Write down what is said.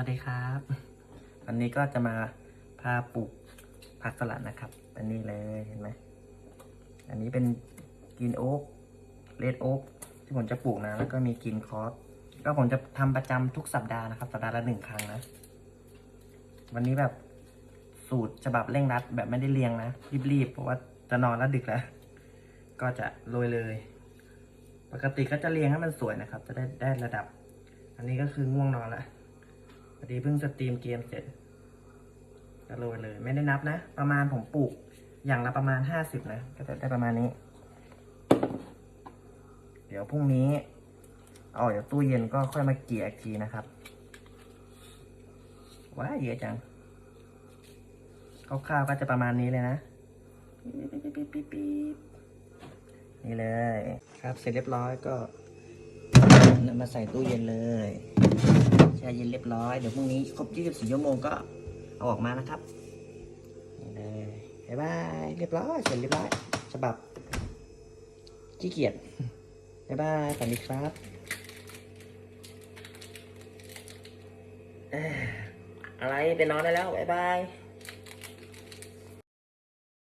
วัสดีครับวันนี้ก็จะมาพาปลูกผักสลัดนะครับ อันนี้เลยเห็นไหม อันนี้เป็นกินโอ๊กเลดโอ๊กที่ผมจะปลูกนะ แล้วก็มีกินคอสก็ผมจะทำประจำทุกสัปดาห์นะครับ สัปดาห์ละหนึ่งครั้งนะ วันนี้แบบสูตรฉบับเร่งรัด แบบไม่ได้เรียงนะ รีบๆเพราะว่าจะนอนแล้วดึกแล้ว ก็จะโรยเลย ปกติก็จะเรียงให้มันสวยนะครับ จะได้ได้ระดับ อันนี้ก็คือง่วงนอนละ พอดีเพิ่งสตรีมเกมเสร็จก็โรยเลย ไม่ได้นับนะ ประมาณผมปลูก อย่างละประมาณห้าสิบนะ ก็จะได้ประมาณนี้ เดี๋ยวพรุ่งนี้เอาออกจากตู้เย็นก็ค่อยมาเกลี่ยอีกทีนะครับ ว้าเยอะจังคร่าวๆก็จะประมาณนี้เลยนะ นี่เลย ครับเสร็จเรียบร้อยก็นำมาใส่ตู้เย็นเลย ช่เย็นเรียบร้อย เดี๋ยวพรุ่งนี้ครบ 24 ชั่วโมงก็เอาออกมานะครับนี่เลยบ๊ายบายเรียบร้อยเสร็จเรียบร้อยฉบับขี้เกียจบ๊ายบายสวัสดีครับเอ่ออะไรไปนอนได้แล้วบ๊ายบาย